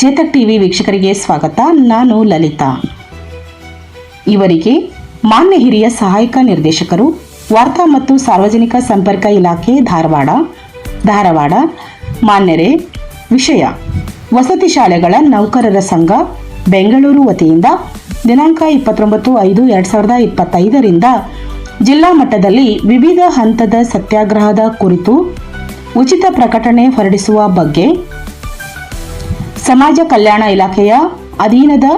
Chetak TV ವೀಕ್ಷಕರಿಗೆ ಸ್ವಾಗತ. ನಾನು ಲಲಿತಾ. ಇವರಿಗೆ ಮಾನ್ಯ ಹಿರಿಯ ಸಹಾಯಕ ನಿರ್ದೇಶಕರು, ವಾರ್ತಾ ಮತ್ತು ಸಾರ್ವಜನಿಕ ಸಂಪರ್ಕ ಇಲಾಖೆ ಧಾರವಾಡ ಧಾರವಾಡ, ಮಾನ್ಯರೇ, ವಿಷಯ, ವಸತಿ ಶಾಲೆಗಳ ನೌಕರರ ಸಂಘ, ಬೆಂಗಳೂರು ವತಿಯಿಂದ ದಿನಾಂಕ ಇಪ್ಪತ್ತೊಂಬತ್ತು ಐದು ಎರಡು ಸಾವಿರದ ಇಪ್ಪತ್ತೈದರಿಂದ ಜಿಲ್ಲಾ ಮಟ್ಟದಲ್ಲಿ ವಿವಿಧ ಹಂತದ ಸತ್ಯಾಗ್ರಹದ ಕುರಿತು ಉಚಿತ ಪ್ರಕಟಣೆ ಹೊರಡಿಸುವ ಬಗ್ಗೆ ಸಮಾಜ ಕಲ್ಯಾಣ ಇಲಾಖೆಯ ಅಧೀನದ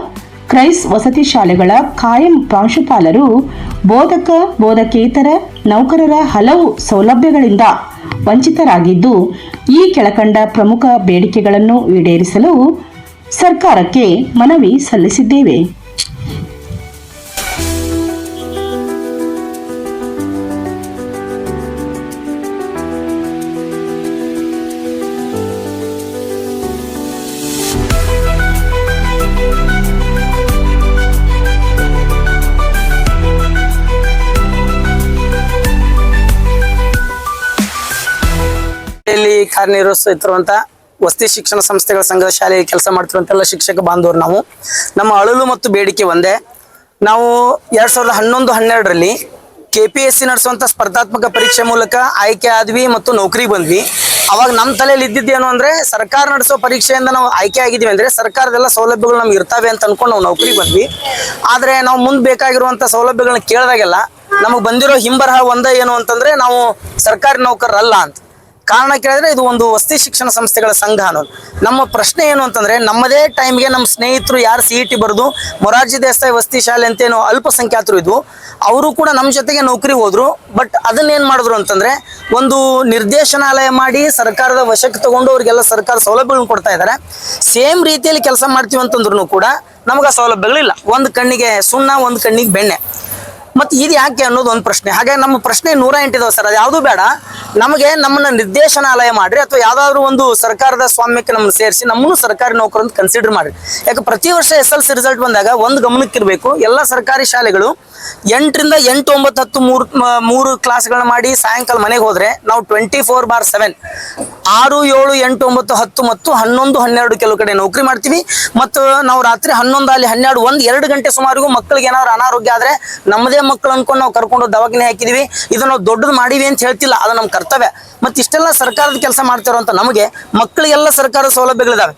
ಕ್ರೈಸ್ ವಸತಿ ಶಾಲೆಗಳ ಕಾಯಂ ಪ್ರಾಂಶುಪಾಲರು, ಬೋಧಕ, ಬೋಧಕೇತರ ನೌಕರರ ಹಲವು ಸೌಲಭ್ಯಗಳಿಂದ ವಂಚಿತರಾಗಿದ್ದು, ಈ ಕೆಳಕಂಡ ಪ್ರಮುಖ ಬೇಡಿಕೆಗಳನ್ನು ಈಡೇರಿಸಲು ಸರ್ಕಾರಕ್ಕೆ ಮನವಿ ಸಲ್ಲಿಸಿದ್ದೇವೆ. ಕಾರ್ಯನಿರ್ವಹಿಸುತ್ತಿರುವಂತ ವಸತಿ ಶಿಕ್ಷಣ ಸಂಸ್ಥೆಗಳ ಸಂಘದ ಶಾಲೆಯಲ್ಲಿ ಕೆಲಸ ಮಾಡ್ತಿರುವಂತೆಲ್ಲ ಶಿಕ್ಷಕ ಬಾಂಧವರು ನಾವು. ನಮ್ಮ ಅಳಲು ಮತ್ತು ಬೇಡಿಕೆ ಒಂದೇ. ನಾವು ಎರಡ್ ಸಾವಿರದ ಹನ್ನೊಂದು, ಹನ್ನೆರಡರಲ್ಲಿ ಕೆ ಪಿ ಎಸ್ ಸಿ ನಡೆಸುವಂಥ ಸ್ಪರ್ಧಾತ್ಮಕ ಪರೀಕ್ಷೆ ಮೂಲಕ ಆಯ್ಕೆ ಆದ್ವಿ ಮತ್ತು ನೌಕರಿ ಬಂದ್ವಿ. ಅವಾಗ ನಮ್ಮ ತಲೆಯಲ್ಲಿ ಇದ್ದಿದ್ದೇನು ಅಂದ್ರೆ, ಸರ್ಕಾರ ನಡೆಸೋ ಪರೀಕ್ಷೆಯಿಂದ ನಾವು ಆಯ್ಕೆ ಆಗಿದ್ವಿ ಅಂದರೆ, ಸರ್ಕಾರದೆಲ್ಲ ಸೌಲಭ್ಯಗಳು ನಮ್ಗೆ ಇರ್ತವೆ ಅಂತ ಅನ್ಕೊಂಡು ನಾವು ನೌಕರಿ ಬಂದ್ವಿ. ಆದರೆ ನಾವು ಮುಂದೆ ಬೇಕಾಗಿರುವಂಥ ಸೌಲಭ್ಯಗಳನ್ನ ಕೇಳಿದಾಗೆಲ್ಲ, ನಮಗೆ ಬಂದಿರೋ ಹಿಂಬರಹ ಒಂದೇ ಏನು ಅಂತಂದ್ರೆ, ನಾವು ಸರ್ಕಾರಿ ನೌಕರರಲ್ಲ ಅಂತ. ಕಾರಣ ಕೇಳಿದ್ರೆ ಇದು ಒಂದು ವಸತಿ ಶಿಕ್ಷಣ ಸಂಸ್ಥೆಗಳ ಸಂಘ ಅನ್ನೋದು. ನಮ್ಮ ಪ್ರಶ್ನೆ ಏನು ಅಂತಂದ್ರೆ, ನಮ್ಮದೇ ಟೈಮ್ಗೆ ನಮ್ಮ ಸ್ನೇಹಿತರು ಯಾರು ಸಿ ಇ ಟಿ ಬರೆದು ಮೊರಾರ್ಜಿ ದೇಸಾಯಿ ವಸತಿ ಶಾಲೆ ಅಂತೇನು ಅಲ್ಪಸಂಖ್ಯಾತರು ಇದ್ವು, ಅವರು ಕೂಡ ನಮ್ಮ ಜೊತೆಗೆ ನೌಕರಿ ಹೋದ್ರು ಬಟ್ ಅದನ್ನೇನು ಮಾಡಿದ್ರು ಅಂತಂದ್ರೆ, ಒಂದು ನಿರ್ದೇಶನಾಲಯ ಮಾಡಿ ಸರ್ಕಾರದ ವಶಕ್ಕೆ ತಗೊಂಡು ಅವ್ರಿಗೆಲ್ಲ ಸರ್ಕಾರ ಸೌಲಭ್ಯಗಳನ್ನು ಕೊಡ್ತಾ ಇದ್ದಾರೆ ಸೇಮ್ ರೀತಿಯಲ್ಲಿ ಕೆಲಸ ಮಾಡ್ತೀವಿ ಅಂತಂದ್ರು ಕೂಡ ನಮಗೆ ಆ ಸೌಲಭ್ಯಗಳಿಲ್ಲ. ಒಂದು ಕಣ್ಣಿಗೆ ಸುಣ್ಣ, ಒಂದು ಕಣ್ಣಿಗೆ ಬೆಣ್ಣೆ. ಮತ್ತೆ ಇದು ಯಾಕೆ ಅನ್ನೋದು ಒಂದು ಪ್ರಶ್ನೆ. ಹಾಗೆ ನಮ್ಮ ಪ್ರಶ್ನೆ ನೂರ ಎಂಟಿದಾವೆ ಸರ್, ಅದು ಯಾವುದು ಬೇಡ. ನಮಗೆ ನಮ್ಮನ್ನ ನಿರ್ದೇಶನಾಲಯ ಮಾಡ್ರಿ, ಅಥವಾ ಯಾವ್ದಾದ್ರು ಒಂದು ಸರ್ಕಾರದ ಸ್ವಾಮ್ಯಕ್ಕೆ ನಮ್ಮನ್ನು ಸೇರಿಸಿ ನಮ್ಮನ್ನು ಸರ್ಕಾರಿ ನೌಕರ ಅಂತ ಕನ್ಸಿಡರ್ ಮಾಡ್ರಿ. ಯಾಕೆ ಪ್ರತಿ ವರ್ಷ ಎಸ್ ಎಲ್ ಸಿ ರಿಸಲ್ಟ್ ಬಂದಾಗ ಒಂದು ಗಮನಕ್ಕಿರಬೇಕು ಎಲ್ಲ ಸರ್ಕಾರಿ ಶಾಲೆಗಳು ಎಂಟರಿಂದ ಎಂಟು ಒಂಬತ್ತು ಹತ್ತು ಮೂರು ಮೂರು ಕ್ಲಾಸ್ಗಳನ್ನ ಮಾಡಿ ಸಾಯಂಕಾಲ ಮನೆಗೆ ಹೋದ್ರೆ ನಾವು ಟ್ವೆಂಟಿ ಫೋರ್ ಬಾರ್ ಸೆವೆನ್ ಆರು, ಏಳು, ಎಂಟು, ಒಂಬತ್ತು, ಹತ್ತು ಮತ್ತು ಹನ್ನೊಂದು, ಹನ್ನೆರಡು ಕೆಲವು ಕಡೆ ನೌಕರಿ ಮಾಡ್ತೀವಿ. ಮತ್ತು ನಾವು ರಾತ್ರಿ ಹನ್ನೊಂದು ಅಲ್ಲಿ ಹನ್ನೆರಡು, ಒಂದು, ಎರಡು ಗಂಟೆ ಸುಮಾರಿಗೂ ಮಕ್ಕಳಿಗೆ ಏನಾದ್ರು ಅನಾರೋಗ್ಯ ಆದ್ರೆ ನಮ್ಮದೇ ಮಕ್ಕಳು ಅನ್ಕೊಂಡು ನಾವು ಕರ್ಕೊಂಡು ದವಾಖಾನೆ ಹಾಕಿದೀವಿ. ಇದು ನಾವು ದೊಡ್ಡದು ಮಾಡೀವಿ ಅಂತ ಹೇಳ್ತಿಲ್ಲ, ಅದು ನಮ್ಮ ಕರ್ತವ್ಯ. ಮತ್ತು ಇಷ್ಟೆಲ್ಲ ಸರ್ಕಾರದ ಕೆಲಸ ಮಾಡ್ತಿರೋಂಥ ನಮಗೆ ಮಕ್ಕಳಿಗೆಲ್ಲ ಸರ್ಕಾರದ ಸೌಲಭ್ಯಗಳಿದಾವೆ.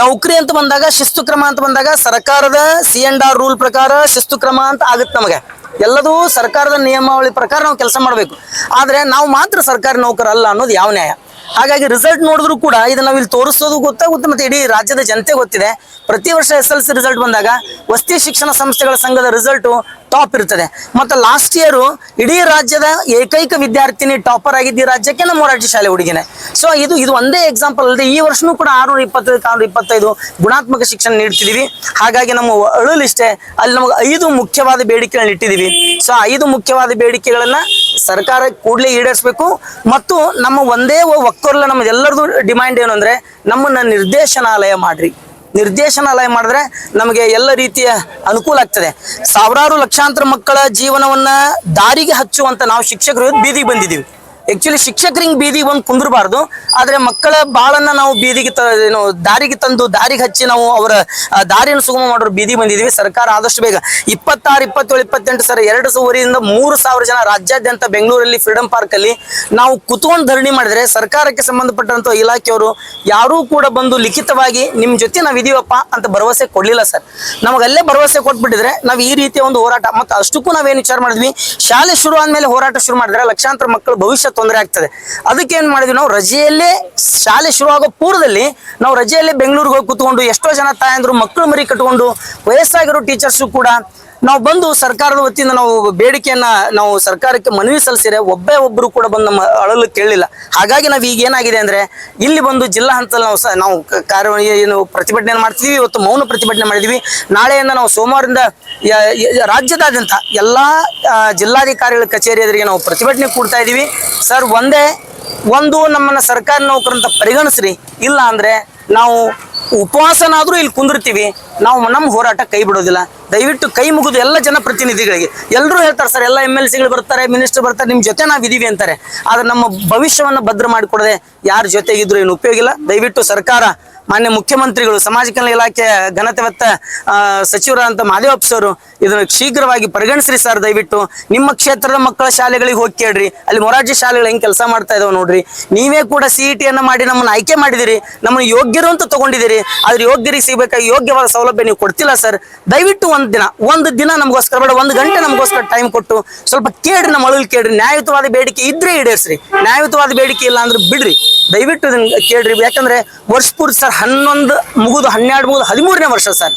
ನೌಕರಿ ಅಂತ ಬಂದಾಗ ಶಿಸ್ತು ಕ್ರಮ ಅಂತ ಬಂದಾಗ ಸರ್ಕಾರದ ಸಿ ಆರ್ ರೂಲ್ ಪ್ರಕಾರ ಶಿಸ್ತು ಕ್ರಮ ಅಂತ ಆಗುತ್ತೆ ನಮಗೆ. ಎಲ್ಲದೂ ಸರ್ಕಾರದ ನಿಯಮಾವಳಿ ಪ್ರಕಾರ ನಾವು ಕೆಲಸ ಮಾಡಬೇಕು. ಆದರೆ ನಾವು ಮಾತ್ರ ಸರ್ಕಾರಿ ನೌಕರ ಅಲ್ಲ ಅನ್ನೋದು ಯಾವ ನ್ಯಾಯ? ಹಾಗಾಗಿ ರಿಸಲ್ಟ್ ನೋಡಿದ್ರು ಕೂಡ ಇದನ್ನ ಇಲ್ಲಿ ತೋರಿಸೋದು ಗೊತ್ತಾಗುತ್ತೆ ಮತ್ತೆ ಇಡೀ ರಾಜ್ಯದ ಜನತೆ ಗೊತ್ತಿದೆ. ಪ್ರತಿ ವರ್ಷ ಎಸ್ ಎಲ್ ಸಿ ರಿಸಲ್ಟ್ ಬಂದಾಗ ವಸತಿ ಶಿಕ್ಷಣ ಸಂಸ್ಥೆಗಳ ಸಂಘದ ರಿಸಲ್ಟು ಟಾಪ್ ಇರ್ತದೆ ಮತ್ತು ಲಾಸ್ಟ್ ಇಯರು ಇಡೀ ರಾಜ್ಯದ ಏಕೈಕ ವಿದ್ಯಾರ್ಥಿನಿ ಟಾಪರ್ ಆಗಿದ್ದ ರಾಜ್ಯಕ್ಕೆ ನಮ್ಮ ಮೊರಾರ್ಜಿ ಶಾಲೆ ಹುಡುಗಿನೆ. ಸೊ ಇದು ಇದು ಒಂದೇ ಎಕ್ಸಾಂಪಲ್ ಅಲ್ಲದೆ ಈ ವರ್ಷನೂ ಕೂಡ ಆರುನೂರ ಇಪ್ಪತ್ತೈದು ಆರುನೂರ ಇಪ್ಪತ್ತೈದು ಗುಣಾತ್ಮಕ ಶಿಕ್ಷಣ ನೀಡ್ತಿದೀವಿ. ಹಾಗಾಗಿ ನಮ್ಮ ಅಳಲಿಷ್ಟೇ ಅಲ್ಲಿ ನಮಗೆ ಐದು ಮುಖ್ಯವಾದ ಬೇಡಿಕೆಗಳನ್ನ ಇಟ್ಟಿದ್ದೀವಿ ಸೊ ಐದು ಮುಖ್ಯವಾದ ಬೇಡಿಕೆಗಳನ್ನ ಸರ್ಕಾರ ಕೂಡಲೇ ಈಡೇರಿಸಬೇಕು. ಮತ್ತು ನಮ್ಮ ಒಂದೇ ಒಕ್ಕೊರ್ಲ ನಮ್ಮದೆಲ್ಲರದು ಡಿಮ್ಯಾಂಡ್ ಏನು ಅಂದರೆ ನಮ್ಮನ್ನ ನಿರ್ದೇಶನಾಲಯ ಮಾಡ್ರಿ. ನಿರ್ದೇಶನಾಲಯ ಮಾಡಿದ್ರೆ ನಮಗೆ ಎಲ್ಲ ರೀತಿಯ ಅನುಕೂಲ ಆಗ್ತದೆ. ಸಾವಿರಾರು ಲಕ್ಷಾಂತರ ಮಕ್ಕಳ ಜೀವನವನ್ನ ದಾರಿಗೆ ಹಚ್ಚುವಂತ ನಾವು ಶಿಕ್ಷಕರು ಬೀದಿಗೆ ಬಂದಿದ್ದೀವಿ. ಆಕ್ಚುಲಿ ಶಿಕ್ಷಕರಿಗೆ ಬೀದಿಗೆ ಬಂದು ಕುಂದಿರಬಾರ್ದು. ಆದ್ರೆ ಮಕ್ಕಳ ಬಾಳನ್ನ ನಾವು ಬೀದಿಗೆ ತ ಏನು, ದಾರಿಗೆ ತಂದು, ದಾರಿಗೆ ಹಚ್ಚಿ ನಾವು ಅವರ ದಾರಿಯನ್ನು ಸುಗಮ ಮಾಡೋರು ಬೀದಿ ಬಂದಿದ್ದೀವಿ ಸರ್ಕಾರ ಆದಷ್ಟು ಬೇಗ. ಇಪ್ಪತ್ತಾರು, ಇಪ್ಪತ್ತೇಳು, ಇಪ್ಪತ್ತೆಂಟು ಸರ್, ಎರಡು ಸಾವಿರದಿಂದ ಮೂರು ಸಾವಿರ ಜನ ರಾಜ್ಯಾದ್ಯಂತ ಬೆಂಗಳೂರಲ್ಲಿ ಫ್ರೀಡಂ ಪಾರ್ಕ್ ಅಲ್ಲಿ ನಾವು ಕುತ್ಕೊಂಡು ಧರಣಿ ಮಾಡಿದ್ರೆ ಸರ್ಕಾರಕ್ಕೆ ಸಂಬಂಧಪಟ್ಟಂತ ಇಲಾಖೆಯವರು ಯಾರೂ ಕೂಡ ಬಂದು ಲಿಖಿತವಾಗಿ ನಿಮ್ಮ ಜೊತೆ ನಾವು ಇದೀವಪ್ಪ ಅಂತ ಭರವಸೆ ಕೊಡ್ಲಿಲ್ಲ ಸರ್. ನಮಗಲ್ಲೇ ಭರವಸೆ ಕೊಟ್ಬಿಟ್ಟಿದ್ರೆ ನಾವು ಈ ರೀತಿಯ ಒಂದು ಹೋರಾಟ, ಮತ್ತೆ ಅಷ್ಟಕ್ಕೂ ನಾವೇನು ವಿಚಾರ ಮಾಡಿದ್ವಿ? ಶಾಲೆ ಶುರು ಆದ್ಮೇಲೆ ಹೋರಾಟ ಶುರು ಮಾಡಿದ್ರೆ ಲಕ್ಷಾಂತರ ಮಕ್ಕಳು ಭವಿಷ್ಯ ತೊಂದರೆ ಆಗ್ತದೆ. ಅದಕ್ಕೆ ಏನ್ ಮಾಡಿದ್ವಿ ನಾವು ರಜೆಯಲ್ಲೇ ಶಾಲೆ ಶುರುವಾಗೋ ಪೂರ್ವದಲ್ಲಿ ನಾವು ರಜೆಯಲ್ಲೇ ಬೆಂಗಳೂರಿಗೆ ಹೋಗಿ ಕೂತ್ಕೊಂಡು ಎಷ್ಟೋ ಜನ ತಾಯಂದ್ರು ಮಕ್ಕಳು ಮರಿ ಕಟ್ಕೊಂಡು ವಯಸ್ಸಾಗಿರೋ ಟೀಚರ್ಸು ಕೂಡ ನಾವು ಬಂದು ಸರ್ಕಾರದ ವತಿಯಿಂದ ನಾವು ಬೇಡಿಕೆಯನ್ನ ನಾವು ಸರ್ಕಾರಕ್ಕೆ ಮನವಿ ಸಲ್ಲಿಸಿದ್ರೆ ಒಬ್ಬೇ ಒಬ್ಬರು ಕೂಡ ಬಂದು ನಮ್ಮ ಅಳಲು ಕೇಳಲಿಲ್ಲ. ಹಾಗಾಗಿ ನಾವು ಈಗ ಏನಾಗಿದೆ ಅಂದ್ರೆ ಇಲ್ಲಿ ಬಂದು ಜಿಲ್ಲಾ ಹಂತದಲ್ಲಿ ನಾವು ನಾವು ಕಾರ್ಯ ಏನು ಪ್ರತಿಭಟನೆ ಮಾಡ್ತೀವಿ ಇವತ್ತು ಮೌನ ಪ್ರತಿಭಟನೆ ಮಾಡಿದ್ವಿ. ನಾಳೆಯಿಂದ ನಾವು ಸೋಮವಾರದಿಂದ ರಾಜ್ಯದಾದ್ಯಂತ ಎಲ್ಲಾ ಜಿಲ್ಲಾಧಿಕಾರಿಗಳ ಕಚೇರಿ ಎದುರಿಗೆ ನಾವು ಪ್ರತಿಭಟನೆ ಕೂಡ್ತಾ ಇದೀವಿ. ಸರ್, ಒಂದೇ ಒಂದು ನಮ್ಮನ್ನ ಸರ್ಕಾರಿ ನೌಕರಂತ ಪರಿಗಣಿಸ್ರಿ. ಇಲ್ಲ ಅಂದ್ರೆ ನಾವು ಉಪವಾಸನಾದರೂ ಇಲ್ಲಿ ಕುಂದಿರ್ತೀವಿ. ನಾವು ನಮ್ಮ ಹೋರಾಟ ಕೈ ಬಿಡೋದಿಲ್ಲ. ದಯವಿಟ್ಟು ಕೈ ಮುಗಿದು ಎಲ್ಲ ಜನಪ್ರತಿನಿಧಿಗಳಿಗೆ ಎಲ್ಲರೂ ಹೇಳ್ತಾರೆ ಸರ್, ಎಲ್ಲ ಎಂ ಎಲ್ ಸಿಗಳು ಬರ್ತಾರೆ ಮಿನಿಸ್ಟರ್ ಬರ್ತಾರೆ ನಿಮ್ಮ ಜೊತೆ ನಾವು ಇದ್ದೀವಿ ಅಂತಾರೆ. ಆದರೆ ನಮ್ಮ ಭವಿಷ್ಯವನ್ನು ಭದ್ರ ಮಾಡಿಕೊಡದೆ ಯಾರ ಜೊತೆಗಿದ್ರು ಏನು ಉಪಯೋಗಿಲ್ಲ ದಯವಿಟ್ಟು ಸರ್ಕಾರ ಮಾನ್ಯ ಮುಖ್ಯಮಂತ್ರಿಗಳು, ಸಮಾಜ ಕಲ್ಯಾಣ ಇಲಾಖೆ ಘನತೆವತ್ತ ಸಚಿವರಾದಂಥ ಮಾದೇವಪ್ಪ ಸರ್ ಇದನ್ನು ಶೀಘ್ರವಾಗಿ ಪರಿಗಣಿಸ್ರಿ ಸರ್. ದಯವಿಟ್ಟು ನಿಮ್ಮ ಕ್ಷೇತ್ರದ ಮಕ್ಕಳ ಶಾಲೆಗಳಿಗೆ ಹೋಗಿ ಕೇಳ್ರಿ. ಅಲ್ಲಿ ಮೊರಾರ್ಜಿ ಶಾಲೆಗಳು ಹೆಂಗೆ ಕೆಲಸ ಮಾಡ್ತಾ ಇದಾವೆ ನೋಡ್ರಿ. ನೀವೇ ಕೂಡ ಸಿ ಇ ಟಿಯನ್ನು ಮಾಡಿ ನಮ್ಮನ್ನು ಆಯ್ಕೆ ಮಾಡಿದಿರಿ. ನಮ್ಮನ್ನು ಯೋಗ್ಯರು ಅಂತ ತಗೊಂಡಿದ್ದೀರಿ ಆದ್ರೆ ಯೋಗ್ಯರಿಗೆ ಸಿಗಬೇಕಾಗಿ ಯೋಗ್ಯವಾದ ಸೌಲಭ್ಯ ನೀವು ಕೊಡ್ತಿಲ್ಲ ಸರ್. ದಯವಿಟ್ಟು ಒಂದು ದಿನ ಒಂದು ದಿನ ನಮಗೋಸ್ಕರ ಬೇಡ, ಒಂದು ಗಂಟೆ ನಮಗೋಸ್ಕರ ಟೈಮ್ ಕೊಟ್ಟು ಸ್ವಲ್ಪ ಕೇಳ್ರಿ, ನಮ್ಮ ಅಳಲು ಕೇಳ್ರಿ. ನ್ಯಾಯಯುತವಾದ ಬೇಡಿಕೆ ಇದ್ರೆ ಈಡೇರಿಸ್ರಿ. ನ್ಯಾಯಯುತವಾದ ಬೇಡಿಕೆ ಇಲ್ಲ ಅಂದ್ರೆ ಬಿಡ್ರಿ. ದಯವಿಟ್ಟು ಇದನ್ನ ಕೇಳ್ರಿ. ಯಾಕಂದ್ರೆ ವರ್ಷ ಪೂರ್ತಿ ಸರ್ ಹನ್ನೊಂದು ಮುಗಿದು ಹನ್ನೆರಡು ಮುಗಿದು ಹದಿಮೂರನೇ ವರ್ಷ ಸರ್.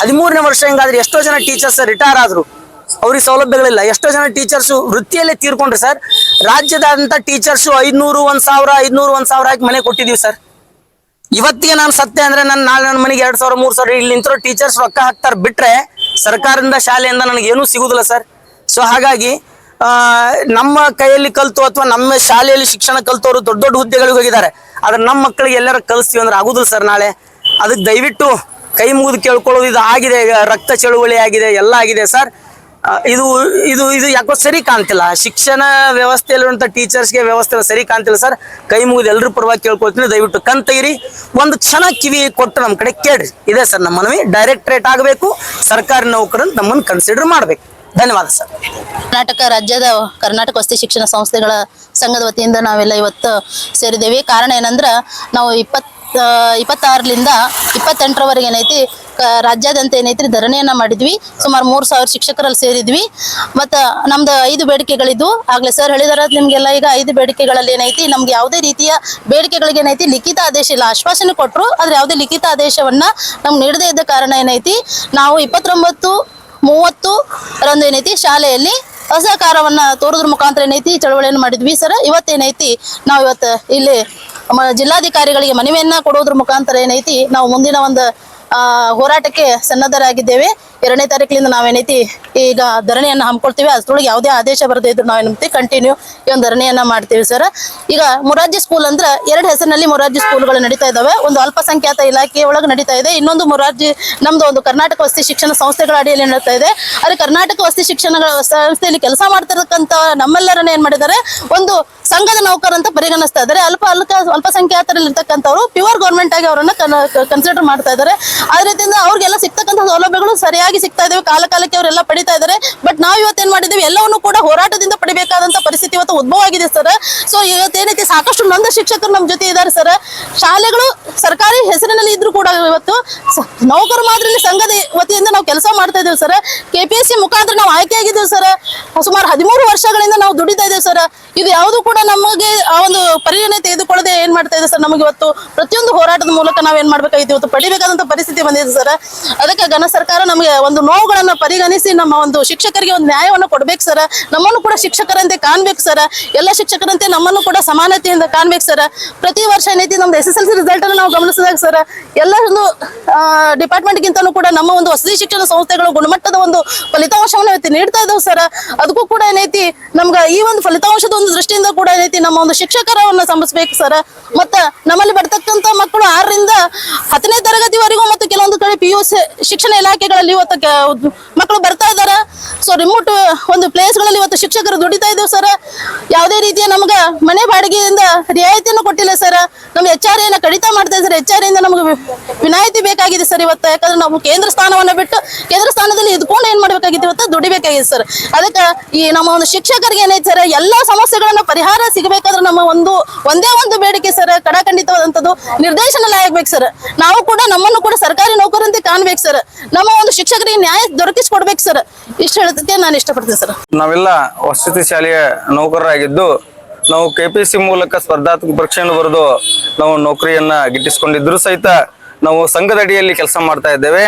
ಹದಿಮೂರನೇ ವರ್ಷ ಹಿಂಗಾದ್ರೆ ಎಷ್ಟೋ ಜನ ಟೀಚರ್ಸ್ ರಿಟೈರ್ ಆದರು. ಅವ್ರಿಗೆ ಸೌಲಭ್ಯಗಳಿಲ್ಲ. ಎಷ್ಟೋ ಜನ ಟೀಚರ್ಸು ವೃತ್ತಿಯಲ್ಲೇ ತೀರ್ಕೊಂಡ್ರಿ ಸರ್. ರಾಜ್ಯದಾದಂಥ ಟೀಚರ್ಸು ಐದುನೂರು, ಒಂದು ಸಾವಿರ, ಐದುನೂರು, ಒಂದು ಸಾವಿರ ಹಾಕಿ ಮನೆ ಕೊಟ್ಟಿದ್ದೀವಿ ಸರ್. ಇವತ್ತಿಗೆ ನಾನು ಸತ್ಯ ಅಂದರೆ ನನ್ನ ನಾಳೆ ನನ್ನ ಮನೆಗೆ ಎರಡು ಸಾವಿರ, ಮೂರು ಸಾವಿರ ಇಲ್ಲಿ ನಿಂತಿರೋ ಟೀಚರ್ಸ್ ರೊಕ್ಕ ಹಾಕ್ತಾರೆ ಬಿಟ್ಟರೆ ಸರ್ಕಾರದಿಂದ ಶಾಲೆಯಿಂದ ನನಗೆ ಏನೂ ಸಿಗುದಿಲ್ಲ ಸರ್. ಸೊ ಹಾಗಾಗಿ ನಮ್ಮ ಕೈಯಲ್ಲಿ ಕಲ್ತು ಅಥವಾ ನಮ್ಮ ಶಾಲೆಯಲ್ಲಿ ಶಿಕ್ಷಣ ಕಲ್ತವರು ದೊಡ್ಡ ದೊಡ್ಡ ಹುದ್ದೆಗಳಿಗೆ ಹೋಗಿದ್ದಾರೆ. ಆದ್ರೆ ನಮ್ಮ ಮಕ್ಕಳಿಗೆ ಎಲ್ಲರ ಕಲಿಸ್ತೀವಿ ಅಂದ್ರೆ ಆಗುದಿಲ್ಲ ಸರ್ ನಾಳೆ. ಅದಕ್ಕೆ ದಯವಿಟ್ಟು ಕೈ ಮುಗಿದು ಕೇಳ್ಕೊಳ್ಳೋದು ಇದು ಆಗಿದೆ, ರಕ್ತ ಚಳುವಳಿ ಆಗಿದೆ, ಎಲ್ಲ ಆಗಿದೆ ಸರ್. ಇದು ಇದು ಇದು ಯಾಕೋ ಸರಿ ಕಾಣ್ತಿಲ್ಲ. ಶಿಕ್ಷಣ ವ್ಯವಸ್ಥೆಯಲ್ಲಿರುವಂಥ ಟೀಚರ್ಸ್ಗೆ ವ್ಯವಸ್ಥೆ ಸರಿ ಕಾಣ್ತಿಲ್ಲ ಸರ್. ಕೈ ಮುಗಿದು ಎಲ್ಲರೂ ಪರವಾಗಿ ಕೇಳ್ಕೊಳ್ತೀನಿ. ದಯವಿಟ್ಟು ಕಣ್ ತೆಗಿರಿ ಒಂದು ಕ್ಷಣ ಕಿವಿ ಕೊಟ್ಟು ನಮ್ಮ ಕಡೆ ಕೇಳ್ರಿ. ಇದೆ ಸರ್ ನಮ್ಮ ಮನವಿ. ಡೈರೆಕ್ಟ್ರೇಟ್ ಆಗಬೇಕು. ಸರ್ಕಾರಿ ನೌಕರನ್ನು ನಮ್ಮನ್ನು ಕನ್ಸಿಡರ್ ಮಾಡಬೇಕು. ಧನ್ಯವಾದ ಸರ್. ಕರ್ನಾಟಕ ರಾಜ್ಯದ ಕರ್ನಾಟಕ ವಸತಿ ಶಿಕ್ಷಣ ಸಂಸ್ಥೆಗಳ ಸಂಘದ ವತಿಯಿಂದ ನಾವೆಲ್ಲ ಇವತ್ತು ಸೇರಿದ್ದೇವೆ. ಕಾರಣ ಏನಂದ್ರೆ ನಾವು ಇಪ್ಪತ್ ಇಪ್ಪತ್ತಾರಲಿಂದ ಇಪ್ಪತ್ತಾರರಿಂದ ಇಪ್ಪತ್ತೆಂಟರವರೆಗೆ ಏನೈತಿ ರಾಜ್ಯಾದ್ಯಂತ ಏನೈತಿ ಧರಣಿಯನ್ನು ಮಾಡಿದ್ವಿ. ಸುಮಾರು ಮೂರು ಸಾವಿರ ಶಿಕ್ಷಕರಲ್ಲಿ ಸೇರಿದ್ವಿ. ಮತ್ತು ನಮ್ದು ಐದು ಬೇಡಿಕೆಗಳಿದ್ವು. ಆಗಲೇ ಸರ್ ಹೇಳಿದಾರೆ, ನಿಮಗೆಲ್ಲ ಈಗ ಐದು ಬೇಡಿಕೆಗಳಲ್ಲಿ ಏನೈತಿ, ನಮ್ಗೆ ಯಾವುದೇ ರೀತಿಯ ಬೇಡಿಕೆಗಳಿಗೆ ಏನೈತಿ, ಲಿಖಿತ ಆದೇಶ ಇಲ್ಲ. ಆಶ್ವಾಸನೆ ಕೊಟ್ಟರು ಆದರೆ ಯಾವುದೇ ಲಿಖಿತ ಆದೇಶವನ್ನ ನಮ್ಗೆ ನೀಡದೇ ಇದ್ದ ಕಾರಣ ಏನೈತಿ, ನಾವು ಇಪ್ಪತ್ತೊಂಬತ್ತು ಮೂವತ್ತು ರಂದು ಏನೈತಿ? ಶಾಲೆಯಲ್ಲಿ ಅಸಹಕಾರವನ್ನ ತೋರೋದ್ರ ಮುಖಾಂತರ ಏನೈತಿ? ಚಳವಳಿಯನ್ನು ಮಾಡಿದ್ವಿ ಸರ್. ಇವತ್ತೇನೈತಿ ನಾವು ಇವತ್ತು ಇಲ್ಲಿ ಜಿಲ್ಲಾಧಿಕಾರಿಗಳಿಗೆ ಮನವಿಯನ್ನ ಕೊಡೋದ್ರ ಮುಖಾಂತರ ಏನೈತಿ? ನಾವು ಮುಂದಿನ ಒಂದು ಹೋರಾಟಕ್ಕೆ ಸನ್ನದ್ಧರಾಗಿದ್ದೇವೆ. ಎರಡನೇ ತಾರೀಕಿನಿಂದ ನಾವೇನೈತಿ ಈಗ ಧರಣಿಯನ್ನು ಹಮ್ಮಿಕೊಳ್ತೀವಿ ಅದ್ರೊಳಗೆ ಯಾವುದೇ ಆದೇಶ ಬರದೇ ಇದ್ರು ನಾವೇನಂತೆ ಕಂಟಿನ್ಯೂ ಈ ಒಂದು ಧರಣಿಯನ್ನ ಮಾಡ್ತೀವಿ ಸರ್ ಈಗ ಮೊರಾರ್ಜಿ ಸ್ಕೂಲ್ ಅಂದ್ರೆ ಎರಡು ಹೆಸರಿನಲ್ಲಿ ಮೊರಾರ್ಜಿ ಸ್ಕೂಲ್ಗಳು ನಡೀತಾ ಇದ್ದಾವೆ ಒಂದು ಅಲ್ಪಸಂಖ್ಯಾತ ಇಲಾಖೆ ಒಳಗೆ ನಡೀತಾ ಇದೆ. ಇನ್ನೊಂದು ಮೊರಾರ್ಜಿ, ನಮ್ದು ಒಂದು ಕರ್ನಾಟಕ ವಸ್ತಿ ಶಿಕ್ಷಣ ಸಂಸ್ಥೆಗಳ ಅಡಿಯಲ್ಲಿ ನಡೀತಾ ಇದೆ. ಅದೇ ಕರ್ನಾಟಕ ವಸ್ತಿ ಶಿಕ್ಷಣ ಸಂಸ್ಥೆಯಲ್ಲಿ ಕೆಲಸ ಮಾಡ್ತಿರತಕ್ಕಂತ ನಮ್ಮೆಲ್ಲರನ್ನ ಏನ್ ಮಾಡಿದ್ದಾರೆ, ಒಂದು ಸಂಘದ ನೌಕರ ಅಂತ ಪರಿಗಣಿಸ್ತಾ ಇದ್ದಾರೆ. ಅಲ್ಪ ಅಲ್ಪ ಅಲ್ಪಸಂಖ್ಯಾತರಲ್ಲಿ ಇರ್ತಕ್ಕಂಥವ್ರು ಪ್ಯೂರ್ ಗೌರ್ಮೆಂಟ್ ಆಗಿ ಅವರನ್ನ ಕನ್ಸಿಡರ್ ಮಾಡ್ತಾ ಇದ್ದಾರೆ. ಅದೇ ರೀತಿಯಿಂದ ಅವ್ರಿಗೆಲ್ಲ ಸಿಗ್ತಕ್ಕಂಥ ಸೌಲಭ್ಯಗಳು ಸರಿಯಾಗಿ ಸಿಗ್ತಾ ಇದಾವೆ ಕಾಲ ಕಾಲಕ್ಕೆ ಅವರೆಲ್ಲ ಪಡಿತಾ ಇದ್ದಾರೆ ಬಟ್ ನಾವು ಇವತ್ತೇನ್ ಮಾಡಿದ್ದೇವೆ, ಎಲ್ಲವನ್ನು ಕೂಡ ಹೋರಾಟದಿಂದ ಪಡಿಬೇಕಾದಂತ ಪರಿಸ್ಥಿತಿ ಇವತ್ತು ಉದ್ಭವ ಆಗಿದೆ ಸರ್. ಸೊ ಇವತ್ತೇನೈತಿ ಸಾಕಷ್ಟು ನೊಂದ ಶಿಕ್ಷಕರು ನಮ್ಮ ಜೊತೆ ಇದ್ದಾರೆ ಸರ್. ಶಾಲೆಗಳು ಸರ್ಕಾರಿ ಹೆಸರಿನಲ್ಲಿ ಇದ್ರು ಕೂಡ ಇವತ್ತು ನೌಕರು ಮಾದರಿಯಲ್ಲಿ ಸಂಘದ ವತಿಯಿಂದ ನಾವು ಕೆಲಸ ಮಾಡ್ತಾ ಇದ್ದೇವೆ sir. K P S C ಮುಖಾಂತರ ನಾವು ಆಯ್ಕೆ ಆಗಿದ್ದೇವೆ ಸರ್. ಸುಮಾರು ಹದಿಮೂರು ವರ್ಷಗಳಿಂದ ನಾವು ದುಡಿತಾ ಇದ್ದೇವೆ ಸರ್. ಇದು ಯಾವುದು ಕೂಡ ನಮಗೆ ಆ ಒಂದು ಪರಿಗಣನೆ ತೆಗೆದುಕೊಳ್ಳದೆ ಏನ್ ಮಾಡ್ತಾ ಇದೆ ಸರ್ ನಮಗೆ ಇವತ್ತು? ಪ್ರತಿಯೊಂದು ಹೋರಾಟದ ಮೂಲಕ ನಾವ್ ಏನ್ ಮಾಡ್ಬೇಕಾಗಿತ್ತು? ಇವತ್ತು ಪಡಿಬೇಕಾದಂತ ಪರಿಸ್ಥಿತಿ ಬಂದಿದೆ ಸರ್. ಅದಕ್ಕೆ ಘನ ಸರ್ಕಾರ ನಮಗೆ ಒಂದು ನೋವುಗಳನ್ನ ಪರಿಗಣಿಸಿ ನಮ್ಮ ಒಂದು ಶಿಕ್ಷಕರಿಗೆ ಒಂದು ನ್ಯಾಯವನ್ನು ಕೊಡ್ಬೇಕು ಸರ್. ನಮ್ಮನ್ನು ಕೂಡ ಶಿಕ್ಷಕರಂತೆ ಕಾಣ್ಬೇಕು ಸರ್. ಎಲ್ಲ ಶಿಕ್ಷಕರಂತೆ ನಮ್ಮನ್ನು ಕೂಡ ಸಮಾನತೆಯಿಂದ ಕಾಣ್ಬೇಕು ಸರ್. ಪ್ರತಿ ವರ್ಷ ಏನೈತಿ ನಮ್ದು S S L C result ಅನ್ನು ನಾವು ಗಮನಿಸಿದಾಗ ಸರ್ ಎಲ್ಲ ಒಂದು ಡಿಪಾರ್ಟ್ಮೆಂಟ್ ಕೂಡ ನಮ್ಮ ಒಂದು ವಸತಿ ಶಿಕ್ಷಣ ಸಂಸ್ಥೆಗಳು ಗುಣಮಟ್ಟದ ಒಂದು ಫಲಿತಾಂಶವನ್ನು ಇವತ್ತು ನೀಡ್ತಾ ಇದಾವೆ ಸರ್. ಅದಕ್ಕೂ ಕೂಡ ಏನೈತಿ, ನಮ್ಗೆ ಈ ಒಂದು ಫಲಿತಾಂಶದ ಒಂದು ದೃಷ್ಟಿಯಿಂದ ಕೂಡ ಏನೈತಿ ನಮ್ಮ ಒಂದು ಶಿಕ್ಷಕರವನ್ನ ಸಂಭವಿಸ್ಬೇಕು ಸರ್. ಮತ್ತ ನಮ್ಮಲ್ಲಿ ಬರ್ತಕ್ಕಂಥ ಮಕ್ಕಳು ಆರರಿಂದ ಹತ್ತನೇ ತರಗತಿವರೆಗೂ ಮತ್ತು ಕೆಲವೊಂದು ಕಡೆ ಪಿ ಯು ಶಿಕ್ಷಣ ಇಲಾಖೆಗಳಲ್ಲಿ ಇವತ್ತು ಕೆ- ಮಕ್ಕಳು ಬರ್ತಾ ಇದ್ದಾರೆ. ಸೊ ರಿಮೋಟ್ ಒಂದು ಪ್ಲೇಸ್ಗಳಲ್ಲಿ ಇವತ್ತು ಶಿಕ್ಷಕರು ದುಡಿತಾ ಇದ್ದೇವೆ ಸರ್ ಯಾವುದೇ ರೀತಿಯ ನಮ್ಗೆ ಮನೆ ಬಾಡಿಗೆಯಿಂದ ರಿಯಾಯಿತಿಯನ್ನು ಕೊಟ್ಟಿಲ್ಲ ಸರ್ ನಮ್ಮ ಎಚ್ ಆರ್ ಎನ್ನ ಕಡಿತ ಮಾಡ್ತಾ ಇದ್ದಾರೆ. ಎಚ್ ಆರ್ ಇಂದ ನಮಗೆ ವಿನಾಯಿತಿ ಬೇಕಾಗಿದೆ ಸರ್ ಇವತ್ತು. ಯಾಕಂದ್ರೆ ನಾವು ಕೇಂದ್ರ ಸ್ಥಾನವನ್ನ ಬಿಟ್ಟು ಕೇಂದ್ರ ಸ್ಥಾನದಲ್ಲಿ ಇದ್ಕೊಂಡು ಏನ್ ಮಾಡ್ಬೇಕಾಗಿತ್ತು ಇವತ್ತು? ದುಡಿಬೇಕಾಗಿದೆ ಸರ್ ಅದಕ್ಕೆ ಈ ನಮ್ಮ ಒಂದು ಶಿಕ್ಷಕರಿಗೆ ಏನೈತೆ ಸರ್ ಎಲ್ಲಾ ಸಮಸ್ಯೆಗಳನ್ನ ಪರಿಹಾರ ಸಿಗಬೇಕಾದ್ರೆ ನಮ್ಮ ಒಂದು, ಒಂದೇ ಒಂದು ಬೇಡಿಕೆ ಸರ್ ಕಡಾಖಂಡಿತವಾದಂಥದ್ದು ನಿರ್ದೇಶನ ಆಗ್ಬೇಕು ಸರ್ ನಾವು ಕೂಡ ನಮ್ಮನ್ನು ಕೂಡ ಸರ್ಕಾರಿ ನೌಕರಂತೆ ಕಾಣ್ಬೇಕು ಸರ್ ನಮ್ಮ ಒಂದು ಶಿಕ್ಷಕರಿಗೆ ನ್ಯಾಯ ದೊರಕಿಸ್ಕೊಡ್ಬೇಕು ಸರ್. ಇಷ್ಟು ಹೇಳುತ್ತೆ ನಾನು ಇಷ್ಟಪಡ್ತೀನಿ ಸರ್. ನಾವೆಲ್ಲ ವಸತಿ ಶಾಲೆಯ ನೌಕರರಾಗಿದ್ದು, ನಾವು ಕೆ ಪಿ ಸಿ ಮೂಲಕ ಸ್ಪರ್ಧಾತ್ಮಕ ಪರೀಕ್ಷೆಯನ್ನು ಬರೆದು ನಾವು ನೌಕರಿಯನ್ನ ಗಿಟ್ಟಿಸಿಕೊಂಡಿದ್ರು ಸಹಿತ ನಾವು ಸಂಘದ ಅಡಿಯಲ್ಲಿ ಕೆಲಸ ಮಾಡ್ತಾ ಇದ್ದೇವೆ.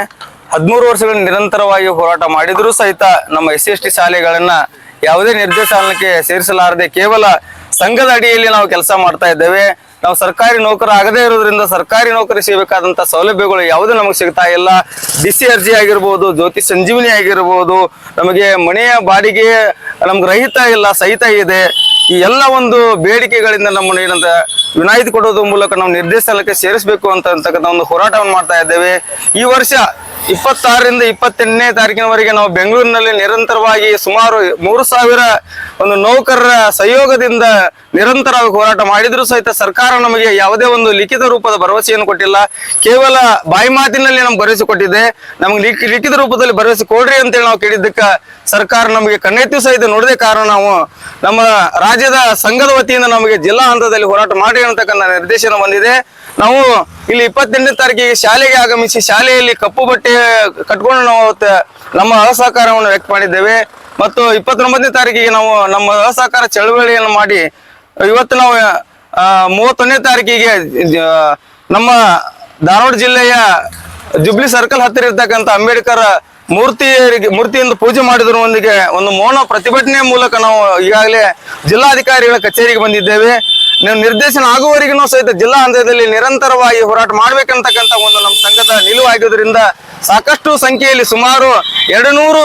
ಹದಿಮೂರು ವರ್ಷಗಳ ನಿರಂತರವಾಗಿ ಹೋರಾಟ ಮಾಡಿದ್ರು ಸಹಿತ ನಮ್ಮ ಎಸ್ ಸಿ ಎಸ್ ಟಿ ಶಾಲೆಗಳನ್ನ ಯಾವುದೇ ನಿರ್ದೇಶನಕ್ಕೆ ಸೇರಿಸಲಾರದೆ ಕೇವಲ ಸಂಘದ ಅಡಿಯಲ್ಲಿ ನಾವು ಕೆಲಸ ಮಾಡ್ತಾ ಇದ್ದೇವೆ. ನಾವು ಸರ್ಕಾರಿ ನೌಕರ ಆಗದೇ ಇರೋದ್ರಿಂದ ಸರ್ಕಾರಿ ನೌಕರಿ ಸಿಗಬೇಕಾದಂತ ಸೌಲಭ್ಯಗಳು ಯಾವುದು ನಮಗೆ ಸಿಗ್ತಾ ಇಲ್ಲ. ಡಿ ಸಿ ಅರ್ಜಿ ಆಗಿರ್ಬೋದು, ಜ್ಯೋತಿ ಸಂಜೀವಿನಿ ಆಗಿರ್ಬೋದು, ನಮಗೆ ಮನೆಯ ಬಾಡಿಗೆ ನಮ್ಗೆ ರಹಿತ ಇಲ್ಲ, ಸಹಿತ ಇದೆ. ಈ ಎಲ್ಲ ಒಂದು ಬೇಡಿಕೆಗಳಿಂದ ನಮ್ಮನ್ನು ಏನಂತ ವಿನಾಯಿತಿ ಕೊಡೋದ್ರ ಮೂಲಕ ನಾವು ನಿರ್ದೇಶನಕ್ಕೆ ಸೇರಿಸಬೇಕು ಅಂತ ಅಂತಕ್ಕಂಥ ಒಂದು ಹೋರಾಟವನ್ನು ಮಾಡ್ತಾ ಇದ್ದೇವೆ. ಈ ವರ್ಷ ಇಪ್ಪತ್ತಾರರಿಂದ ಇಪ್ಪತ್ತೆಂಟನೇ ತಾರೀಕಿನವರೆಗೆ ನಾವು ಬೆಂಗಳೂರಿನಲ್ಲಿ ನಿರಂತರವಾಗಿ ಸುಮಾರು ಮೂರು ಸಾವಿರ ಒಂದು ನೌಕರರ ಸಹಯೋಗದಿಂದ ನಿರಂತರವಾಗಿ ಹೋರಾಟ ಮಾಡಿದ್ರು ಸಹಿತ ಸರ್ಕಾರ ನಮಗೆ ಯಾವುದೇ ಒಂದು ಲಿಖಿತ ರೂಪದ ಭರವಸೆಯನ್ನು ಕೊಟ್ಟಿಲ್ಲ. ಕೇವಲ ಬಾಯಿ ಮಾತಿನಲ್ಲಿ ನಮ್ಗೆ ಭರವಸೆ ಕೊಟ್ಟಿದೆ. ನಮ್ಗೆ ಲಿಖಿ- ಲಿಖಿತ ರೂಪದಲ್ಲಿ ಭರವಸೆ ಕೊಡ್ರಿ ಅಂತೇಳಿ ನಾವು ಕೇಳಿದ್ದಕ್ಕೆ ಸರ್ಕಾರ ನಮಗೆ ಕಣ್ಣೆತ್ತಿ ಸಹಿತ ನೋಡದೆ ಕಾರಣ ನಾವು ನಮ್ಮ ರಾಜ್ಯದ ಸಂಘದ ವತಿಯಿಂದ ನಮಗೆ ಜಿಲ್ಲಾ ಹಂತದಲ್ಲಿ ಹೋರಾಟ ಮಾಡಿ ಅಂತಕ್ಕಂಥ ನಿರ್ದೇಶನ ಬಂದಿದೆ. ನಾವು ಇಲ್ಲಿ ಇಪ್ಪತ್ತೆಂಟನೇ ತಾರೀಕಿಗೆ ಶಾಲೆಗೆ ಆಗಮಿಸಿ ಶಾಲೆಯಲ್ಲಿ ಕಪ್ಪು ಬಟ್ಟೆ ಕಟ್ಕೊಂಡು ನಾವು ನಮ್ಮ ಅಸಹಕಾರವನ್ನು ವ್ಯಕ್ತ ಮಾಡಿದ್ದೇವೆ. ಮತ್ತು ಇಪ್ಪತ್ತೊಂಬತ್ತನೇ ತಾರೀಕಿಗೆ ನಾವು ನಮ್ಮ ಅಸಹಕಾರ ಚಳವಳಿಯನ್ನು ಮಾಡಿ ಇವತ್ತು ನಾವು ಮೂವತ್ತೊಂದನೇ ತಾರೀಕಿಗೆ ನಮ್ಮ ಧಾರವಾಡ ಜಿಲ್ಲೆಯ ಜುಬ್ಲಿ ಸರ್ಕಲ್ ಹತ್ತಿರ ಇರ್ತಕ್ಕಂಥ ಅಂಬೇಡ್ಕರ್ ಮೂರ್ತಿಯರಿಗೆ, ಮೂರ್ತಿಯಿಂದ ಪೂಜೆ ಮಾಡಿದ್ರೊಂದಿಗೆ ಒಂದು ಮೌನ ಪ್ರತಿಭಟನೆ ಮೂಲಕ ನಾವು ಈಗಾಗಲೇ ಜಿಲ್ಲಾಧಿಕಾರಿಗಳ ಕಚೇರಿಗೆ ಬಂದಿದ್ದೇವೆ. ನೀವು ನಿರ್ದೇಶನ ಆಗುವವರೆಗೂ ಸಹಿತ ಜಿಲ್ಲಾ ಹಂತದಲ್ಲಿ ನಿರಂತರವಾಗಿ ಹೋರಾಟ ಮಾಡ್ಬೇಕಂತಕ್ಕಂಥ ಒಂದು ನಮ್ಮ ಸಂಘದ ನಿಲುವು ಆಗಿರೋದ್ರಿಂದ ಸಾಕಷ್ಟು ಸಂಖ್ಯೆಯಲ್ಲಿ ಸುಮಾರು ಎರಡು ನೂರು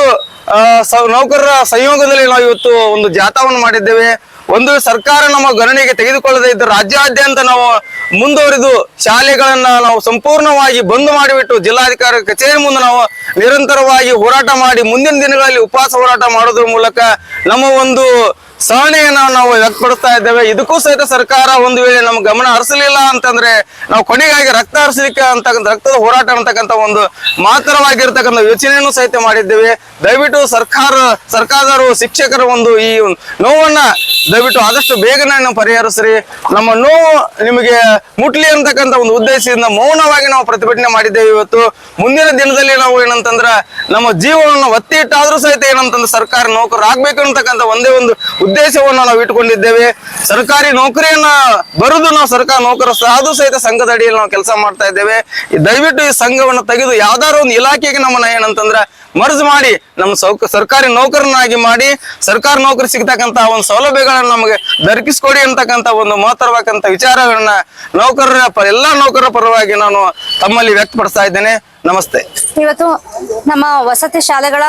ನೌಕರರ ಸಂಯೋಗದಲ್ಲಿ ನಾವು ಇವತ್ತು ಒಂದು ಜಾಥಾವನ್ನು ಮಾಡಿದ್ದೇವೆ. ಒಂದು ಸರ್ಕಾರ ನಮ್ಮ ಗಣನೆಗೆ ತೆಗೆದುಕೊಳ್ಳದೇ ಇದ್ದ ರಾಜ್ಯಾದ್ಯಂತ ನಾವು ಮುಂದುವರಿದು ಶಾಲೆಗಳನ್ನ ನಾವು ಸಂಪೂರ್ಣವಾಗಿ ಬಂದ್ ಮಾಡಿಬಿಟ್ಟು ಜಿಲ್ಲಾಧಿಕಾರಿ ಕಚೇರಿ ಮುಂದೆ ನಾವು ನಿರಂತರವಾಗಿ ಹೋರಾಟ ಮಾಡಿ ಮುಂದಿನ ದಿನಗಳಲ್ಲಿ ಉಪವಾಸ ಹೋರಾಟ ಮಾಡೋದ್ರ ಮೂಲಕ ನಮ್ಮ ಒಂದು ಸಹನೆಯನ್ನ ನಾವು ವ್ಯಕ್ತಪಡಿಸ್ತಾ ಇದ್ದೇವೆ. ಇದಕ್ಕೂ ಸಹಿತ ಸರ್ಕಾರ ಒಂದು ವೇಳೆ ನಮ್ಮ ಗಮನ ಹರಿಸಲಿಲ್ಲ ಅಂತಂದ್ರೆ ನಾವು ಕೊನೆಗಾಗಿ ರಕ್ತ ಹರಿಸಲಿಕ್ಕೆ ಅಂತಕ್ಕಂಥ ರಕ್ತದ ಹೋರಾಟ ಅಂತಕ್ಕಂಥ ಒಂದು ಮಾತ್ರವಾಗಿರ್ತಕ್ಕಂಥ ಯೋಚನೆಯನ್ನು ಸಹಿತ ಮಾಡಿದ್ದೇವೆ. ದಯವಿಟ್ಟು ಸರ್ಕಾರ ಸರ್ಕಾರದವರು, ಶಿಕ್ಷಕರ ಒಂದು ಈ ನೋವನ್ನ ದಯವಿಟ್ಟು ಆದಷ್ಟು ಬೇಗನೆ ನಾವು ಪರಿಹರಿಸ್ರಿ. ನಮ್ಮ ನೋವು ನಿಮಗೆ ಮುಟ್ಲಿ ಅಂತಕ್ಕಂಥ ಒಂದು ಉದ್ದೇಶದಿಂದ ಮೌನವಾಗಿ ನಾವು ಪ್ರತಿಭಟನೆ ಮಾಡಿದ್ದೇವೆ ಇವತ್ತು. ಮುಂದಿನ ದಿನದಲ್ಲಿ ನಾವು ಏನಂತಂದ್ರ ನಮ್ಮ ಜೀವನವನ್ನು ಒತ್ತಿ ಇಟ್ಟಾದ್ರೂ ಸಹಿತ ಏನಂತಂದ್ರೆ ಸರ್ಕಾರ ನೌಕರರಾಗಬೇಕು ಅಂತಕ್ಕಂಥ ಒಂದೇ ಒಂದು ಉದ್ದೇಶವನ್ನು ನಾವು ಇಟ್ಕೊಂಡಿದ್ದೇವೆ ಸರ್ಕಾರಿ ನೌಕರಿಯನ್ನ ಬರುದು ನಾವು ಸರ್ಕಾರ ನೌಕರ ಸಾಧು ಸಹಿತ ಸಂಘದ ಅಡಿಯಲ್ಲಿ ನಾವು ಕೆಲಸ ಮಾಡ್ತಾ ಇದ್ದೇವೆ. ದಯವಿಟ್ಟು ಈ ಸಂಘವನ್ನು ತೆಗೆದು ಯಾವ್ದಾದ್ರು ಒಂದು ಇಲಾಖೆಗೆ ನಮ್ಮನ್ನ ಏನಂತಂದ್ರೆ ಮರ್ಜ್ ಮಾಡಿ, ನಮ್ಮ ಸರ್ಕಾರಿ ನೌಕರನಾಗಿ ಮಾಡಿ, ಸರ್ಕಾರ ನೌಕರಿ ಸಿಗ್ತಕ್ಕಂತ ಒಂದು ಸೌಲಭ್ಯಗಳನ್ನ ನಮಗೆ ದೊರಕಿಸ್ಕೊಡಿ ಅಂತಕ್ಕಂತ ಒಂದು ಮಹತ್ತರವಾದಂತ ವಿಚಾರಗಳನ್ನ ನೌಕರರ ಎಲ್ಲಾ ನೌಕರರ ಪರವಾಗಿ ನಾನು ತಮ್ಮಲ್ಲಿ ವ್ಯಕ್ತಪಡಿಸ್ತಾ ಇದ್ದೇನೆ. ನಮಸ್ತೆ. ಇವತ್ತು ನಮ್ಮ ವಸತಿ ಶಾಲೆಗಳ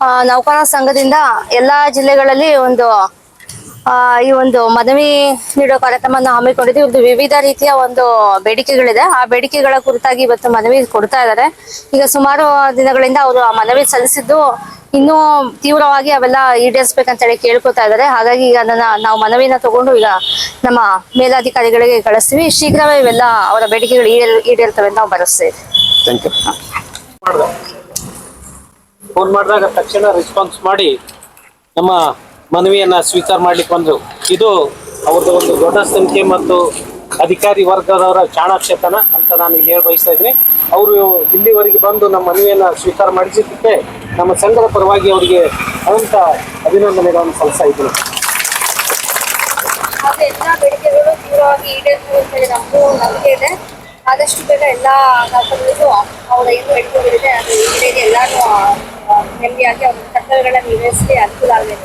ಆ, ನೌಕರರ ಸಂಘದಿಂದ ಎಲ್ಲಾ ಜಿಲ್ಲೆಗಳಲ್ಲಿ ಒಂದು ಆ, ಈ ಒಂದು ಮನವಿ ನೀಡೋ ಕಾರ್ಯಕ್ರಮವನ್ನು ಹಮ್ಮಿಕೊಂಡಿದ್ದು ಒಂದು ವಿವಿಧ ರೀತಿಯ ಒಂದು ಬೇಡಿಕೆಗಳಿದೆ. ಆ ಬೇಡಿಕೆಗಳ ಕುರಿತಾಗಿ ಇವತ್ತು ಮನವಿ ಕೊಡ್ತಾ ಇದ್ದಾರೆ. ಈಗ ಸುಮಾರು ದಿನಗಳಿಂದ ಅವರು ಆ ಮನವಿ ಸಲ್ಲಿಸಿದ್ದು ಇನ್ನೂ ತೀವ್ರವಾಗಿ ಅವೆಲ್ಲ ಈಡೇರಿಸ್ಬೇಕಂತೇಳಿ ಕೇಳ್ಕೊತಾ ಇದ್ದಾರೆ. ಹಾಗಾಗಿ ಈಗ ಅದನ್ನ ನಾವು ಮನವಿನ ತಗೊಂಡು ಈಗ ನಮ್ಮ ಮೇಲಾಧಿಕಾರಿಗಳಿಗೆ ಕಳಿಸ್ತೀವಿ. ಶೀಘ್ರವೇ ಇವೆಲ್ಲ ಅವರ ಬೇಡಿಕೆಗಳು ಈಡೇರ್ ಈಡೇರ್ತವೆ ಅಂತ ನಾವು ಭರವಸೆ ಇದೆ. ಥ್ಯಾಂಕ್ ಯು ಫೋನ್ ಮಾಡಿದಾಗ ತಕ್ಷಣ ರೆಸ್ಪಾನ್ಸ್ ಮಾಡಿ ನಮ್ಮ ಮನವಿಯನ್ನು ಸ್ವೀಕಾರ ಮಾಡಲಿಕ್ಕೆ ಬಂದರು. ಇದು ಅವ್ರದ್ದು ಒಂದು ದೊಡ್ಡ ಸಂಖ್ಯೆ ಮತ್ತು ಅಧಿಕಾರಿ ವರ್ಗದವರ ಚಾಣಾಕ್ಷತನ ಅಂತ ನಾನು ಇಲ್ಲಿ ಹೇಳಿ ಬಯಸ್ತಾ ಇದ್ದೀನಿ. ಅವರು ಇಲ್ಲಿವರೆಗೆ ಬಂದು ನಮ್ಮ ಮನವಿಯನ್ನು ಸ್ವೀಕಾರ ಮಾಡಿಸಿದ್ದಕ್ಕೆ ನಮ್ಮ ಸಂಘದ ಪರವಾಗಿ ಅವರಿಗೆ ಅನಂತ ಅಭಿನಂದನೆಗಳನ್ನು ಸಲ್ಲಿಸ್ತಾ ಇದ್ದೀನಿ. ಎಲ್ಲ ಬೇಡಿಕೆಗಳು ತೀವ್ರವಾಗಿ ಆದಷ್ಟು ಬೇಗ ಎಲ್ಲ ನೌಕರರಿಗೂ ಅವರ ಏನು ಬೇಡಿಕೆಗಳಿದೆ ಅದು ಈಡೇರಿ ಎಲ್ಲಾನು ನೆಮ್ಮದಿಯಾಗಿ ಅವ್ರ ಕರ್ತವ್ಯಗಳನ್ನ ನಿರ್ವಹಿಸಲಿ ಅನುಕೂಲ ಆಗಬೇಕು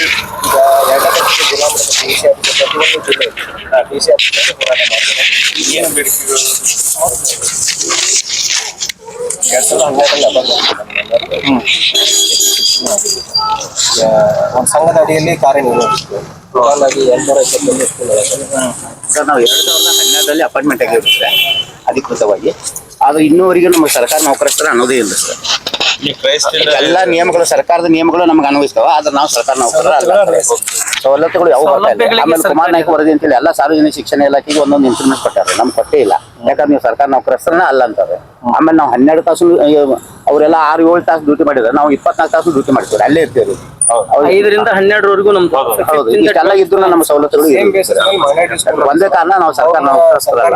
ಅಂತ ಮಾಡ್ತಾರೆ ಕೂಡ ಒಂದು ಇಲ್ಲ ನಮ್ಮ ಮಾನ್ಯ ಕೆಂಪಿ ಒಂದು ಸಂಘದ ಅಡಿಯಲ್ಲಿ ಕಾರ್ಯನಿರ್ವಹಿಸ್ತೀವಿ ಟೋಟಲ್ ಆಗಿ ಎರಡ್ನೂರ ಇಪ್ಪತ್ತೊಂದು ಸ್ಕೂಲ್ ಸರ್, ನಾವು ಎರಡು ಸಾವಿರದ ಹನ್ನೆರಡರಲ್ಲಿ ಅಪಾಯಿಂಟ್ಮೆಂಟ್ ಆಗಿರುತ್ತೆ ಅಧಿಕೃತವಾಗಿ. ಆದ್ರೆ ಇನ್ನೂವರೆಗೂ ನಮಗೆ ಸರ್ಕಾರ ನೌಕರಸ್ಥರ ಅನ್ನೋದೇ ಇಲ್ಲ ಸರ್. ಎಲ್ಲ ನಿಯಮಗಳು ಸರ್ಕಾರದ ನಿಯಮಗಳು ನಮ್ಗೆ ಅನ್ವಯಿಸ್ತಾವ ಆದ್ರೆ ನಾವು ಸರ್ಕಾರ ನೌಕರರ ಅಲ್ಲ. ಸವಲತ್ತುಗಳು ಯಾವ ಬರ್ತಾ ಆಮೇಲೆ ಕುಮಾರ್ ನಾಯ್ಕ ವರದಿ ಅಂತೇಳಿ ಎಲ್ಲ ಸಾರ್ವಜನಿಕ ಶಿಕ್ಷಣ ಇಲಾಖೆಗೆ ಒಂದೊಂದು ಇನ್ಕ್ರಿಮೆಂಟ್ ಕೊಟ್ಟಾರೆ. ನಮ್ಗೆ ಕೊಟ್ಟೇ ಇಲ್ಲ. ಯಾಕಂದ್ರೆ ನೀವು ಸರ್ಕಾರ ನೌಕರಸ್ಥರನ್ನ ಅಲ್ಲ ಅಂತಾರೆ ಆಮೇಲೆ ನಾವು ಹನ್ನೆರಡು ತಾಸು ಅವರೆಲ್ಲ ಆರು ಏಳು ತಾಸು ಡ್ಯೂಟಿ ಮಾಡಿದ್ರೆ ನಾವು ಇಪ್ಪತ್ನಾಲ್ಕು ತಾಸು ಡ್ಯೂಟಿ ಮಾಡ್ತೀವಿ ಅಲ್ಲೇ ಇರ್ತೀವಿ. ಐದರಿಂದ ಹನ್ನೆರಡರವರೆಗೂ ನಮ್ದು. ಹೌದು ಇಷ್ಟೆಲ್ಲ ಇದ್ರು ನಮ್ಮ ಸವಲತ್ತುಗಳು ಒಂದೇ ಕಾರಣ ನಾವು ಸರ್ಕಾರ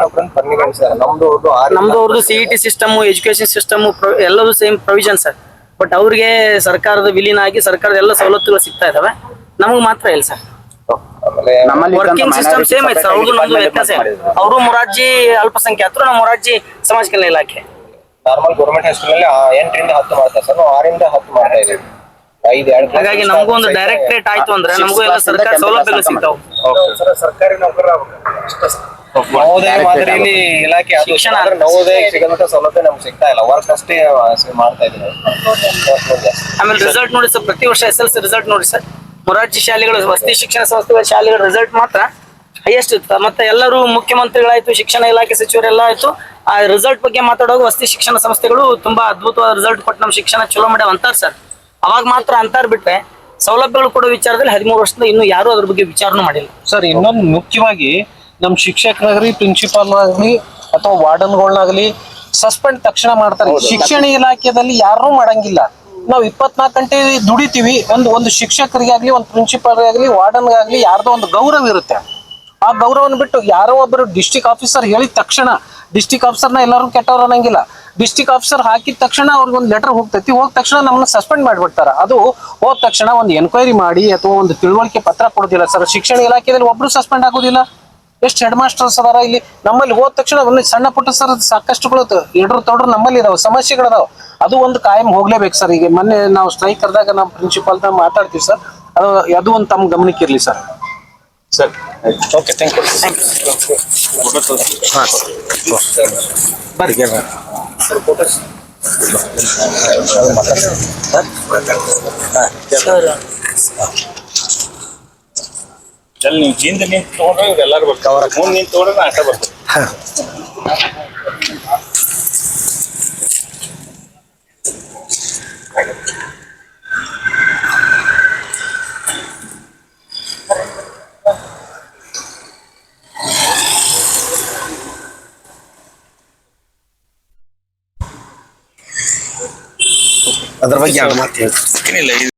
ನಮ್ದು ಅವ್ರದ್ದು C E T system education system ಎಲ್ಲವೂ ಸೇಮ್ ಪ್ರೊವಿಷನ್ ಸರ್. ಬಟ್ ಅವ್ರಿಗೆ ಸರ್ಕಾರದ ವಿಲೀನ ಆಗಿ ಸರ್ಕಾರದ ಎಲ್ಲ ಸವಲತ್ತುಗಳು ಸಿಗ್ತಾ ಇದಾವೆ. ನಮಗೆ ಮಾತ್ರ ಇಲ್ಲ ಸರ್. ನಮ್ಮಲ್ಲಿ ವರ್ಕಿಂಗ್ ಸಿಸ್ಟಮ್ ಸೇಮ್ ಐತೆ ಸರ್. ಅವ್ರದ್ದು ನಮ್ದು separate ವ್ಯತ್ಯಾಸ ಅವರು ಮೊರಾರ್ಜಿ ಅಲ್ಪಸಂಖ್ಯಾತರು ನಮ್ಮ ಮೊರಾರ್ಜಿ ಸಮಾಜ ಕಲ್ಯಾಣ ಇಲಾಖೆ. ನಾರ್ಮಲ್ ಗೌರ್ಮೆಂಟ್ ಹೈಸ್ಕೂಲ್ ಅಲ್ಲಿ ಎಂಟರಿಂದ ಹತ್ತು ಮಾಡ್ತಾರೆ ಸರ್. ನಾವು ಆರಿಂದ ಹತ್ತು ಮಾಡ್ತಾ ಎರಡು ಹಾಗಾಗಿ ನಮಗೂ ಒಂದು ಡೈರೆಕ್ಟ್ ರೇಟ್ ಆಯ್ತು ಅಂದ್ರೆ ನಮಗೂ ಎಲ್ಲ ಸರ್ಕಾರ ಸೌಲಭ್ಯಗಳು ಸಿಗ್ತಾವ. ಸರ್ಕಾರಿ ನೌಕರ ನವೋದಯ ಮಾದರಿಯಲ್ಲಿ ಇಲಾಖೆ ಅದು ಶಿಕ್ಷಣ. ನವೋದಯ ಸಿಗಂತ ಸೌಲಭ್ಯ ನಮ್ಗೆ ಸಿಗ್ತಾ ಇಲ್ಲ. ವರ್ಕ್ ಅಷ್ಟೇ ಮಾಡ್ತಾ ಇದ್ದೀವಿ. ಆಮೇಲೆ ರಿಸಲ್ಟ್ ನೋಡಿ ಸರ್ ಪ್ರತಿ ವರ್ಷ ಎಸ್ ಎಲ್ ಸಿ ರಿಸಲ್ಟ್ ನೋಡಿ ಸರ್. ಮೊರಾರ್ಜಿ ಶಾಲೆಗಳು ವಸತಿ ಶಿಕ್ಷಣ ಸಂಸ್ಥೆಗಳ ಶಾಲೆಗಳ ರಿಸಲ್ಟ್ ಮಾತ್ರ ಹೈಯೆಸ್ಟ್ ಇತ್ತು. ಮತ್ತೆ ಎಲ್ಲರೂ ಮುಖ್ಯಮಂತ್ರಿಗಳಾಯ್ತು ಶಿಕ್ಷಣ ಇಲಾಖೆ ಸಚಿವರೆಲ್ಲ ಆಯ್ತು. ಆ ರಿಸಲ್ಟ್ ಬಗ್ಗೆ ಮಾತಾಡುವಾಗ ವಸತಿ ಶಿಕ್ಷಣ ಸಂಸ್ಥೆಗಳು ತುಂಬಾ ಅದ್ಭುತವಾದ ರಿಸಲ್ಟ್ ಕೊಟ್ಟು ನಮ್ಮ ಶಿಕ್ಷಣ ಚಲೋ ಮಾಡ್ಯಾವ ಅಂತಾರೆ ಸರ್. ಅವಾಗ ಮಾತ್ರ ಅಂತಾರ ಬಿಟ್ರೆ ಸೌಲಭ್ಯಗಳು ಕೊಡೋ ವಿಚಾರದಲ್ಲಿ ಹದಿಮೂರು ವರ್ಷದಿಂದ ಇನ್ನೂ ಯಾರು ಅದ್ರ ಬಗ್ಗೆ ವಿಚಾರನೂ ಮಾಡಿಲ್ಲ. ಸರ್ ಇನ್ನೊಂದು ಮುಖ್ಯವಾಗಿ ನಮ್ಮ ಶಿಕ್ಷಕರಾಗಲಿ ಪ್ರಿನ್ಸಿಪಾಲ್ ಆಗಲಿ ಅಥವಾ ವಾರ್ಡನ್ಗಳನ್ನಾಗಲಿ ಸಸ್ಪೆಂಡ್ ತಕ್ಷಣ ಮಾಡ್ತಾರೆ. ಶಿಕ್ಷಣ ಇಲಾಖೆಯಲ್ಲಿ ಯಾರೂ ಮಾಡಂಗಿಲ್ಲ. ನಾವು ಇಪ್ಪತ್ನಾಲ್ಕು ಗಂಟೆ ದುಡಿತೀವಿ. ಒಂದು ಒಂದು ಶಿಕ್ಷಕರಿಗಾಗ್ಲಿ ಒಂದು ಪ್ರಿನ್ಸಿಪಾಲ್ ಆಗಲಿ ವಾರ್ಡನ್ಗಾಗ್ಲಿ ಯಾರ್ದೋ ಒಂದು ಗೌರವ ಇರುತ್ತೆ. ಆ ಗೌರವನ ಬಿಟ್ಟು ಯಾರೋ ಒಬ್ಬರು ಡಿಸ್ಟಿಕ್ ಆಫೀಸರ್ ಹೇಳಿದ ತಕ್ಷಣ ಡಿಸ್ಟಿಕ್ ಆಫೀಸರ್ನ ಎಲ್ಲರೂ ಕೆಟ್ಟವ್ರು ಅನ್ನಂಗಿಲ್ಲ. ಡಿಸ್ಟಿಕ್ ಆಫೀಸರ್ ಹಾಕಿದ ತಕ್ಷಣ ಅವ್ರಿಗೆ ಒಂದು ಲೆಟರ್ ಹೋಗ್ತೈತಿ. ಹೋದ ತಕ್ಷಣ ನಮ್ಮನ್ನ ಸಸ್ಪೆಂಡ್ ಮಾಡಿಬಿಡ್ತಾರೆ. ಅದು ಹೋದ ತಕ್ಷಣ ಒಂದು ಎನ್ಕ್ವೈರಿ ಮಾಡಿ ಅಥವಾ ಒಂದು ತಿಳುವಳಿಕೆ ಪತ್ರ ಕೊಡೋದಿಲ್ಲ ಸರ್ ಶಿಕ್ಷಣ ಇಲಾಖೆಯಲ್ಲಿ ಒಬ್ರು ಸಸ್ಪೆಂಡ್ ಆಗೋದಿಲ್ಲ. ಎಷ್ಟು ಹೆಡ್ ಮಾಸ್ಟರ್ಸ್ ಅದಾರ ಇಲ್ಲಿ? ನಮ್ಮಲ್ಲಿ ಹೋದ ತಕ್ಷಣ ಒಂದು ಸಣ್ಣ ಪುಟ್ಟ ಸರ್ ಸಾಕಷ್ಟುಗಳು ಎಡ್ರು ತೊಡ್ರು ನಮ್ಮಲ್ಲಿ ಇದಾವೆ ಸಮಸ್ಯೆಗಳಿದಾವೆ ಅದು ಒಂದು ಕಾಯಂ ಹೋಗ್ಲೇಬೇಕು ಸರ್ ಈಗ ಮೊನ್ನೆ ನಾವು ಸ್ಟ್ರೈಕ್ ಕರೆದಾಗ ನಮ್ಮ ಪ್ರಿನ್ಸಿಪಾಲ್ ಮಾತಾಡ್ತೀವಿ ಸರ್ ಅದು ಅದು ಒಂದು ತಮ್ಮ ಗಮನಕ್ಕೆ ಇರಲಿ sir sir okay thank you ಅಲ್ಲಿ ನೀವು ಹಿಂದೆ ನಿಂತು ತಗೊಂಡ್ರೆ ಇವ್ರೆಲ್ಲರೂ ಬರ್ತಾವ ಮುಂದೆ ನಿಂತು ತಗೊಂಡ್ರೆ ಆಟ ಬರ್ತ ಬರ್ತದೆ ಅದ್ರ ಬಗ್ಗೆ ಎರಡು ಮಾತು ಹೇಳ್ತೀನಿ ಏನಿಲ್ಲ